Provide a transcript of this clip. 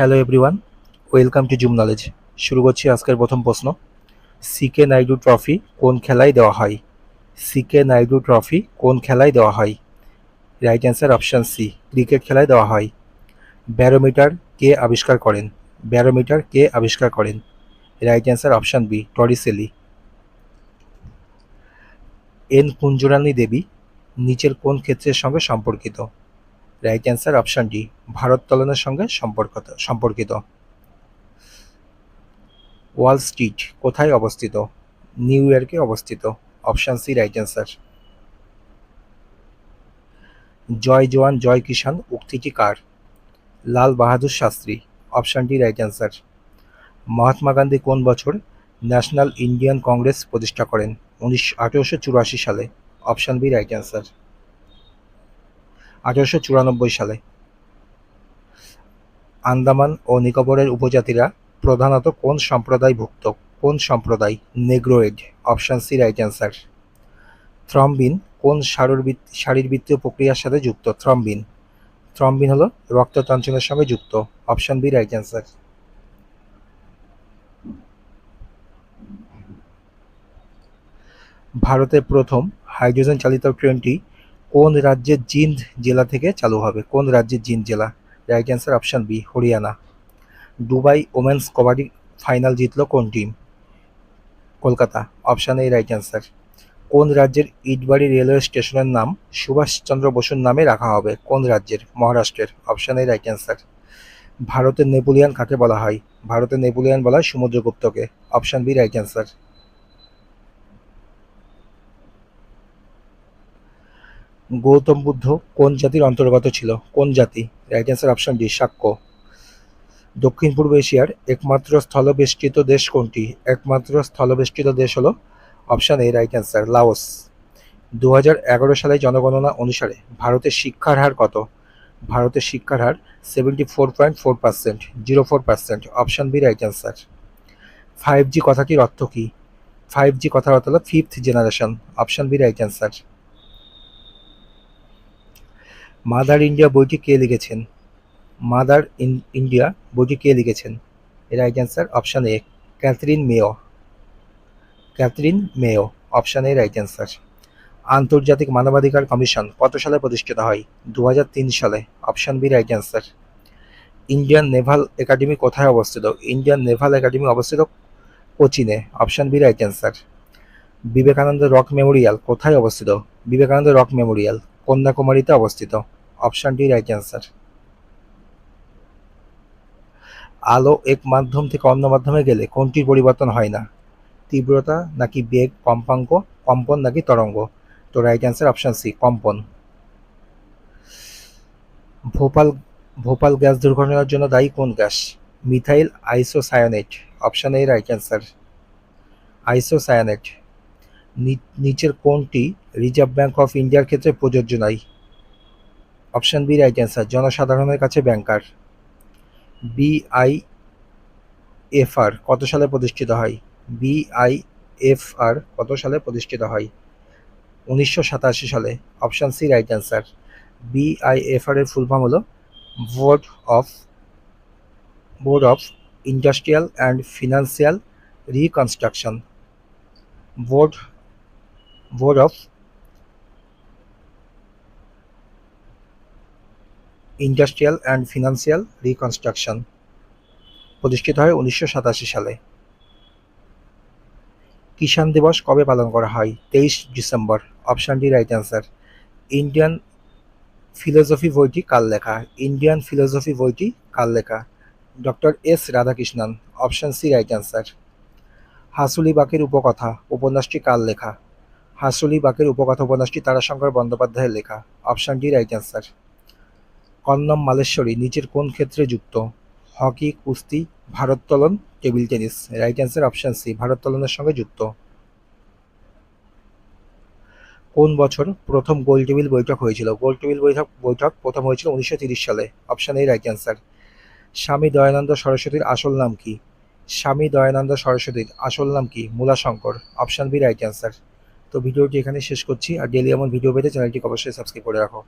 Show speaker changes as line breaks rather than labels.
Hello everyone welcome to Zoom Knowledge শুরু করছি আজকের প্রথম প্রশ্ন। সিকে নাইডু ট্রফি কোন খেলায় দেওয়া হয়? সিকে নাইডু ট্রফি কোন খেলায় দেওয়া হয়? Right answer option C cricket খেলায় দেওয়া হয়। ব্যারোমিটার কে আবিষ্কার করেন? ব্যারোমিটার কে আবিষ্কার করেন? Right answer option B Torricelli N Kunjarani Devi নিচের কোন ক্ষেত্রের সঙ্গে সম্পর্কিত? রাইট অ্যান্সার অপশান ডি ভারোত্তোলনের সঙ্গে সম্পর্কিত সম্পর্কিত। ওয়াল স্ট্রিট কোথায় অবস্থিত? নিউ ইয়র্কে অবস্থিত। অপশান সি রাইট অ্যান্সার জয় জওয়ান জয় কিষান উক্তিটি কার? Lal Bahadur Shastri option D right answer Mahatma Gandhi কোন বছর ন্যাশনাল ইন্ডিয়ান কংগ্রেস প্রতিষ্ঠা করেন? উনিশ আঠেরোশো চুরাশি সালে। অপশান বি রাইট অ্যান্সার আঠারোশো চুরানব্বই সালে। আন্দামান ও নিকোবরের উপজাতিরা প্রধানত কোন সম্প্রদায়ভুক্ত, কোন সম্প্রদায় negroid option C right answer thrombin কোন শারীরবৃত্ত শারীরবৃত্তীয় প্রক্রিয়ার সাথে যুক্ত? থ্রম্বিন থ্রম্বিন হলো রক্ততঞ্চনের সঙ্গে যুক্ত অপশান বি রাইট অ্যান্সার ভারতের প্রথম হাইড্রোজেন চালিত ট্রেনটি কোন রাজ্যের জিন্দ জেলা থেকে চালু হবে? কোন রাজ্যের জিন্দ জেলা? Right answer option B Haryana. Dubai women's kabaddi final জিতল কোন team Kolkata. Option A right answer কোন রাজ্যের ইটবাড়ি রেলওয়ে স্টেশনের নাম সুভাষচন্দ্র বসুর নামে রাখা হবে? কোন রাজ্যের? মহারাষ্ট্রের। অপশান এ রাইট অ্যান্সার ভারতের নেপোলিয়ান কাকে বলা হয়? ভারতের নেপোলিয়ান বলা হয় সমুদ্রগুপ্তকে option B right answer Gautam Buddha কোন জাতির অন্তর্গত ছিল? কোন জাতি? Right answer option D Shakya দক্ষিণ পূর্ব এশিয়ার একমাত্র স্থলবেষ্টিত দেশ কোনটি? একমাত্র স্থলবেষ্টিত দেশ হলো option A right answer Laos. দু সালে জনগণনা অনুসারে ভারতের শিক্ষার হার কত? ভারতের শিক্ষার হার seventy four point four percent zero four percent option B right answer five G কথাটির অর্থ কী? ফাইভ জি কথার অর্থ হলো fifth generation option B right answer Mother India বইটি কে লিখেছেন? মাদার ইন, ইন্ডিয়া বইটি কে লিখেছেন? Right answer option A, Katherine Mayo. Katherine Mayo, option A, right answer. আন্তর্জাতিক মানবাধিকার কমিশন কত সালে প্রতিষ্ঠিত হয়? দু হাজার তিন সালে, option B, right answer. Indian Naval Academy কোথায় অবস্থিত? ইন্ডিয়ান নেভাল একাডেমি অবস্থিত কোচিনে, option B, right answer. Vivekananda Rock Memorial কোথায় অবস্থিত? বিবেকানন্দ রক মেমোরিয়াল, কন্যাকুমারীতে অবস্থিত। Option D, right answer. আলো এক মাধ্যম থেকে অন্য মাধ্যমে গেলে কোনটির পরিবর্তন হয় না? তীব্রতা নাকি বেগ, কম্পাঙ্ক, কম্পন নাকি তরঙ্গ? তো রাইট অ্যান্সার অপশান সি, কম্পন। ভোপাল ভোপাল গ্যাস দুর্ঘটনার জন্য দায়ী কোন gas? Methyl isocyanate, option A, right answer. Isocyanate নিচের কোনটি রিজার্ভ ব্যাঙ্ক অফ ইন্ডিয়ার ক্ষেত্রে প্রযোজ্য নয়? অপশান বি রাইট অ্যান্সার জনসাধারণের কাছে ব্যাংকার বিআই এফআর কত সালে প্রতিষ্ঠিত হয়? বিআই এফআর কত সালে প্রতিষ্ঠিত হয়? উনিশশো সাতাশি সালে, option C right answer BIFR এর ফুল ফর্ম হলো board of board of industrial and financial reconstruction board board of industrial and financial reconstruction, প্রতিষ্ঠিত হয় উনিশশো সাতাশি সালে। কিষাণ দিবস কবে পালন করা হয়? তেইশ December. Option D, right answer. Indian philosophy বইটি কার লেখা? ইন্ডিয়ান ফিলোসফি বইটি কার লেখা? Doctor S Radhakrishnan. Option C, right answer. Hansuli Banker Upakatha, উপন্যাসটি কার লেখা? হাসুলি বাকের উপকথা, উপন্যাসটি তারাশঙ্কর বন্দ্যোপাধ্যায়ের লেখা। Option D, right answer. Karnam Malleswari, নিচের কোন ক্ষেত্রে যুক্ত? হকি, কুস্তি, ভারোত্তোলন, table tennis. Right answer option C ভারোত্তোলনের সঙ্গে যুক্ত। কোন বছর প্রথম গোল টেবিল বৈঠক হয়েছিল? গোল টেবিল বৈঠক বৈঠক প্রথম হয়েছিল উনিশশো সালে। অপশান এই রাইট অ্যান্সার স্বামী দয়ানন্দ সরস্বতীর আসল নাম কি? স্বামী দয়ানন্দ সরস্বতীর আসল নাম কি? Mulshankar. Option B right answer তো ভিডিওটি এখানে শেষ করছি। আর ডেলি এমন ভিডিও পেতে চ্যানেলটিকে অবশ্যই সাবস্ক্রাইব করে রাখো।